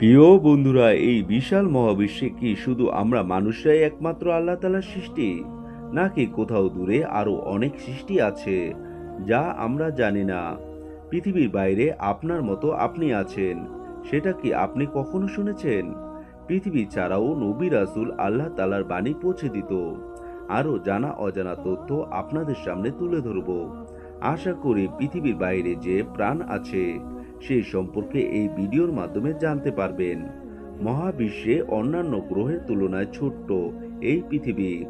প্রিয় বন্ধুরা, এই বিশাল মহাবিশ্বে কি শুধু আমরা মানুষরাই একমাত্র আল্লাহ তালার সৃষ্টি? নাকি কোথাও দূরে আরও অনেক সৃষ্টি আছে, যা আমরা জানি না। পৃথিবীর বাইরে আপনার মতো আপনি আছেন, সেটা কি আপনি কখনো শুনেছেন? পৃথিবী ছাড়াও নবী রাসুল আল্লাহ তালার বাণী পৌঁছে দিত। আরও জানা অজানা তথ্য আপনাদের সামনে তুলে ধরব। আশা করি পৃথিবীর বাইরে যে প্রাণ আছে সেই সম্পর্কে এই ভিডিওর মাধ্যমে জানতে পারবেন। মহাবিশ্বে অন্যান্য গ্রহের তুলনায় ছোট্ট এই পৃথিবী।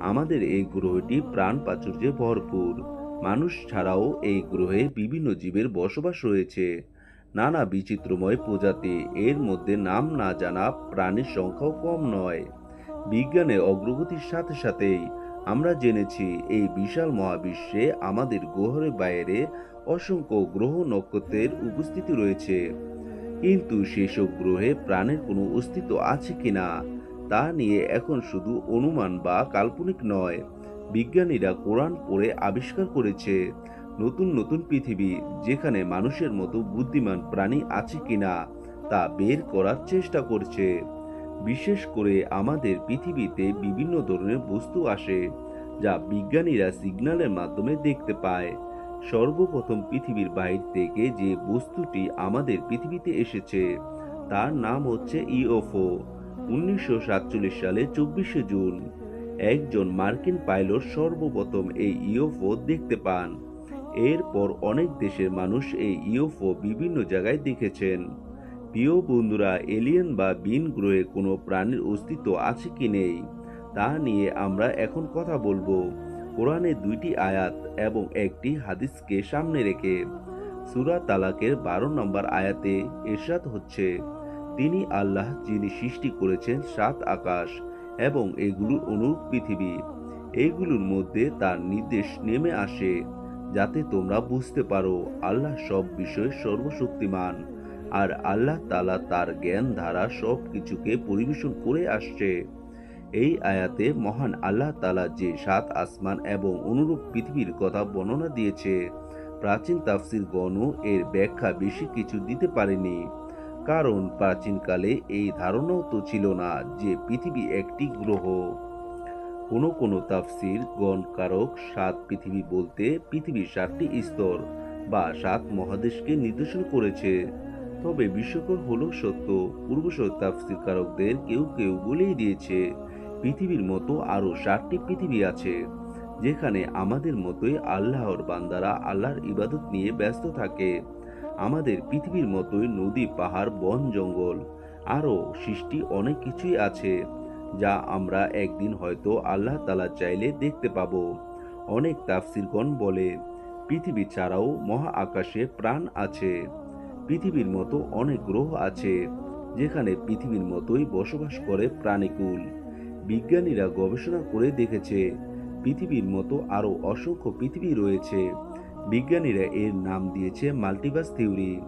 আমাদের এই গ্রহটি প্রাণ প্রাচুর্যে ভরপুর। মানুষ ছাড়াও এই গ্রহে বিভিন্ন জীবের বসবাস রয়েছে। নানা বিচিত্রময় প্রজাতি, এর মধ্যে নাম না জানা প্রাণীর সংখ্যাও কম নয়। বিজ্ঞানের অগ্রগতির সাথে সাথেই আমরা জেনেছি এই বিশাল মহাবিশ্বে আমাদের গ্রহের বাইরে অসংখ্য গ্রহ নক্ষত্রের উপস্থিতি রয়েছে। কিন্তু সেসব গ্রহে প্রাণের কোনো অস্তিত্ব আছে কিনা, তা নিয়ে এখন শুধু অনুমান বা কাল্পনিক নয়, বিজ্ঞানীরা কোরআন পড়ে আবিষ্কার করেছে। নতুন নতুন পৃথিবী যেখানে মানুষের মতো বুদ্ধিমান প্রাণী আছে কিনা, তা বের করার চেষ্টা করছে। বিশেষ করে আমাদের পৃথিবীতে বিভিন্ন ধরনের বস্তু আসে, যা বিজ্ঞানীরা সিগন্যালের মাধ্যমে দেখতে পায়। সর্বপ্রথম পৃথিবীর বাইর থেকে যে বস্তুটি আমাদের পৃথিবীতে এসেছে, তার নাম হচ্ছে ইওফো উনিশশো সাতচল্লিশ সালে চব্বিশে জুন। একজন মার্কিন পাইলট সর্বপ্রথম এই ইওফো দেখতে পান। এরপর অনেক দেশের মানুষ এই ইওফো বিভিন্ন জায়গায় দেখেছেন। প্রিয় বন্ধুরা এলিয়েন বা বিন গ্রহে কোনো প্রাণীর অস্তিত্ব আছে কি নেই, তা নিয়ে আমরা এখন কথা বলব। কোরআনে দুইটি আয়াত এবং একটি হাদিসকে সামনে রেখে। সুরা তালাকের বারো নম্বর আয়াতে এরশাদ হচ্ছে, তিনি আল্লাহ যিনি সৃষ্টি করেছেন সাত আকাশ এবং এগুলোর অনুরূপ পৃথিবী। এইগুলোর মধ্যে তার নির্দেশ নেমে আসে, যাতে তোমরা বুঝতে পারো আল্লাহ সব বিষয়ে সর্বশক্তিমান। আর আল্লাহ তালা তার জ্ঞান দ্বারা সব কিছুকে পরিবেশন করে আসছে। এই আয়াতে মহান আল্লাহ তালা যে সাত আসমান এবং অনুরূপ পৃথিবীর কথা বর্ণনা দিয়েছে, প্রাচীন তাফসির গণ এর ব্যাখ্যা বেশি কিছু দিতে পারেনি। কারণ প্রাচীনকালে এই ধারণাও তো ছিল না যে পৃথিবী একটি গ্রহ। কোনো কোনো তাফসির গণকারক সাত পৃথিবী বলতে পৃথিবীর সাতটি স্তর বা সাত মহাদেশকে নির্দেশন করেছে। তবে বিস্ময়কর হলো সত্য। পূর্বশর তাফসির কারকদের কেউ কেউ বলেই দিয়েছে, পৃথিবীর মতো আরও ষাটটি পৃথিবী আছে, যেখানে আমাদের মতোই আল্লাহর বান্দারা আল্লাহর ইবাদত নিয়ে ব্যস্ত থাকে। আমাদের পৃথিবীর মতোই নদী, পাহাড়, বন, জঙ্গল আরও সৃষ্টি অনেক কিছুই আছে, যা আমরা একদিন হয়তো আল্লাহ তালা চাইলে দেখতে পাব। অনেক তাফসিরগণ বলে, পৃথিবী ছাড়াও মহা আকাশে প্রাণ আছে। পৃথিবীর মতো অনেক গ্রহ আছে যেখানে পৃথিবীর মতোই বসবাস করে প্রাণীকুল। বিজ্ঞানীরা গবেষণা করে দেখেছে, পৃথিবীর মতো আরও অসংখ্য পৃথিবী রয়েছে। বিজ্ঞানীরা এর নাম দিয়েছে মাল্টিভার্স থিওরি,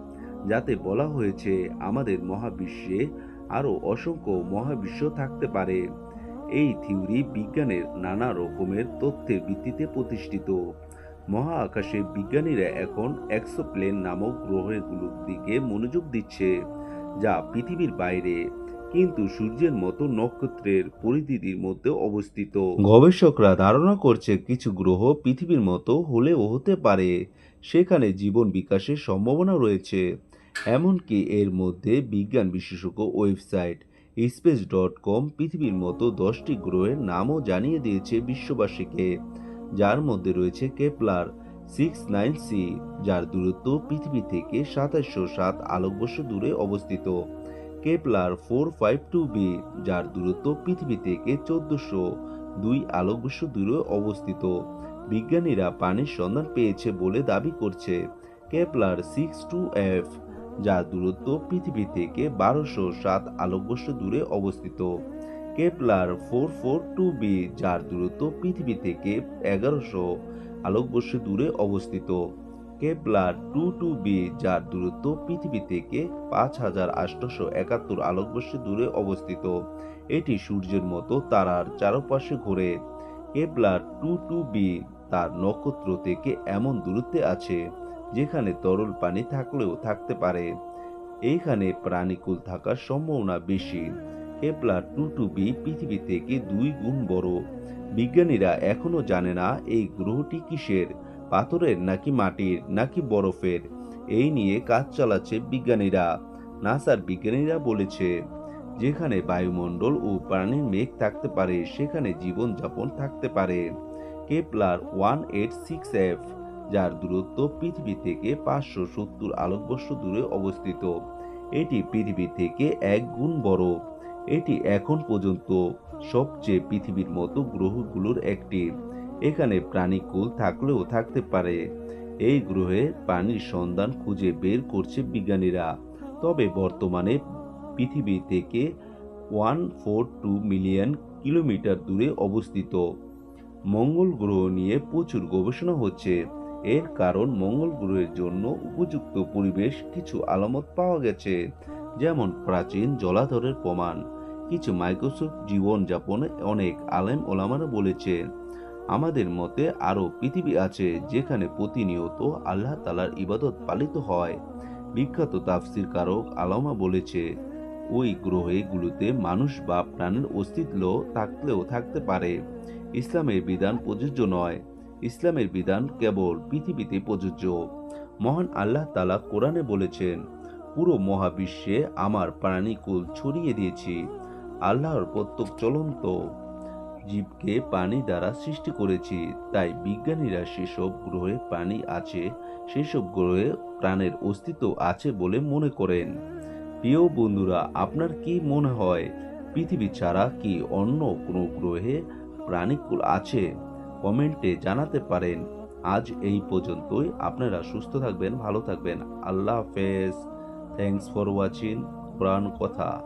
যাতে বলা হয়েছে আমাদের মহাবিশ্বে আরও অসংখ্য মহাবিশ্ব থাকতে পারে। এই থিওরি বিজ্ঞানের নানা রকমের তথ্যের ভিত্তিতে প্রতিষ্ঠিত। মহা আকাশে বিজ্ঞানীরা এখন এক্সোপ্লেন নামক গ্রহগুলোর দিকে মনোযোগ দিচ্ছে, যা পৃথিবীর বাইরে, কিন্তু সূর্যের মতো নক্ষত্রের পরিধির মধ্যে অবস্থিত। গবেষকরা ধারণা করছে কিছু গ্রহ পৃথিবীর মতো হলেও হতে পারে, সেখানে জীবন বিকাশের সম্ভাবনা রয়েছে। এমনকি এর মধ্যে বিজ্ঞান বিশেষজ্ঞ ওয়েবসাইট স্পেস ডট কম পৃথিবীর মতো দশটি গ্রহের নামও জানিয়ে দিয়েছে বিশ্ববাসীকে। যার মধ্যে রয়েছে কেপলার সিক্স নাইন সি, যার দূরত্ব পৃথিবী থেকে সাতাশশো সাত আলোকবর্ষ দূরে অবস্থিত। Kepler four five two B, যার দূরত্ব পৃথিবী থেকে চোদ্দশো দুই আলোকবর্ষ দূরে অবস্থিত। বিজ্ঞানীরা পানির সন্ধান পেয়েছে বলে দাবি করছে। কেপলার সিক্স টু এফ, যার দূরত্ব পৃথিবী থেকে বারোশো সাত আলোকবর্ষ দূরে অবস্থিত। Kepler four four two B যার দূরত্ব পৃথিবী থেকে এগারোশো আলোকবর্ষ দূরে অবস্থিত। কেপলার টু টু বি যার দূরত্ব পৃথিবী থেকে পাঁচ হাজার আটশোশো একাত্তর আলোকবর্ষ দূরে অবস্থিত। এটি সূর্যের মতো তারার চারপাশে ঘোরে। কেপলার টু টু বি তার নক্ষত্র থেকে এমন দূরত্বে আছে, যেখানে তরল পানি থাকলেও থাকতে পারে। এইখানে প্রাণীকুল থাকার সম্ভাবনা বেশি। কেপলার টু টু বি পৃথিবী থেকে দুই গুণ বড়। বিজ্ঞানীরা এখনও জানে না এই গ্রহটি কিসের, পাথরের নাকি মাটির, নাকি বরফের। এই নিয়ে কাজ চালাচ্ছে বিজ্ঞানীরা। নাসার বিজ্ঞানীরা বলেছে, যেখানে বায়ুমণ্ডল ও প্রাণীর মেঘ থাকতে পারে, সেখানে জীবনযাপন থাকতে পারে। Kepler one eight six F যার দূরত্ব পৃথিবী থেকে পাঁচশো সত্তর আলোকবর্ষ দূরে অবস্থিত। এটি পৃথিবী থেকে এক গুণ বড়। এটি এখন পর্যন্ত সবচেয়ে পৃথিবীর মতো গ্রহগুলোর একটি। এখানে প্রাণীকুল থাকলেও থাকতে পারে। এই গ্রহে প্রাণীর সন্ধান খুঁজে বের করছে বিজ্ঞানীরা। তবে বর্তমানে পৃথিবী থেকে one four two million kilometre দূরে অবস্থিত। মঙ্গল গ্রহ নিয়ে প্রচুর গবেষণা হচ্ছে। এর কারণ মঙ্গল গ্রহের জন্য উপযুক্ত পরিবেশ কিছু আলামত পাওয়া গেছে, যেমন প্রাচীন জলাধরের প্রমাণ। কিছু মাইক্রোসফট জীবনযাপনে অনেক আলেম ওলামারা বলেছে আমাদের মতে আরও পৃথিবী আছে যেখানে প্রতিনিয়ত আল্লাহ তালার ইবাদত পালিত হয়। বিখ্যাত তাফসির কারক আলামা বলেছে, ওই গ্রহেগুলোতে মানুষ বা প্রাণের অস্তিত্ব থাকলেও থাকতে পারে। ইসলামের বিধান প্রযোজ্য নয়। ইসলামের বিধান কেবল পৃথিবীতে প্রযোজ্য। মহান আল্লাহ তালা কোরআনে বলেছেন, পুরো মহাবিশ্বে আমার প্রাণীকুল ছড়িয়ে দিয়েছি। আল্লাহর প্রত্যেক চলন্ত জীবকে পানি দ্বারা সৃষ্টি করেছি। তাই বিজ্ঞানীরা সেসব গ্রহে প্রাণী আছে, সেসব গ্রহে প্রাণের অস্তিত্ব আছে বলে মনে করেন। প্রিয় বন্ধুরা, আপনার কি মনে হয়, পৃথিবী ছাড়া কি অন্য কোনো গ্রহে প্রাণীকুল আছে? কমেন্টে জানাতে পারেন। আজ এই পর্যন্তই। আপনারা সুস্থ থাকবেন, ভালো থাকবেন। আল্লাহ হাফেজ। থ্যাংকস ফর ওয়াচিং কোরআন কথা।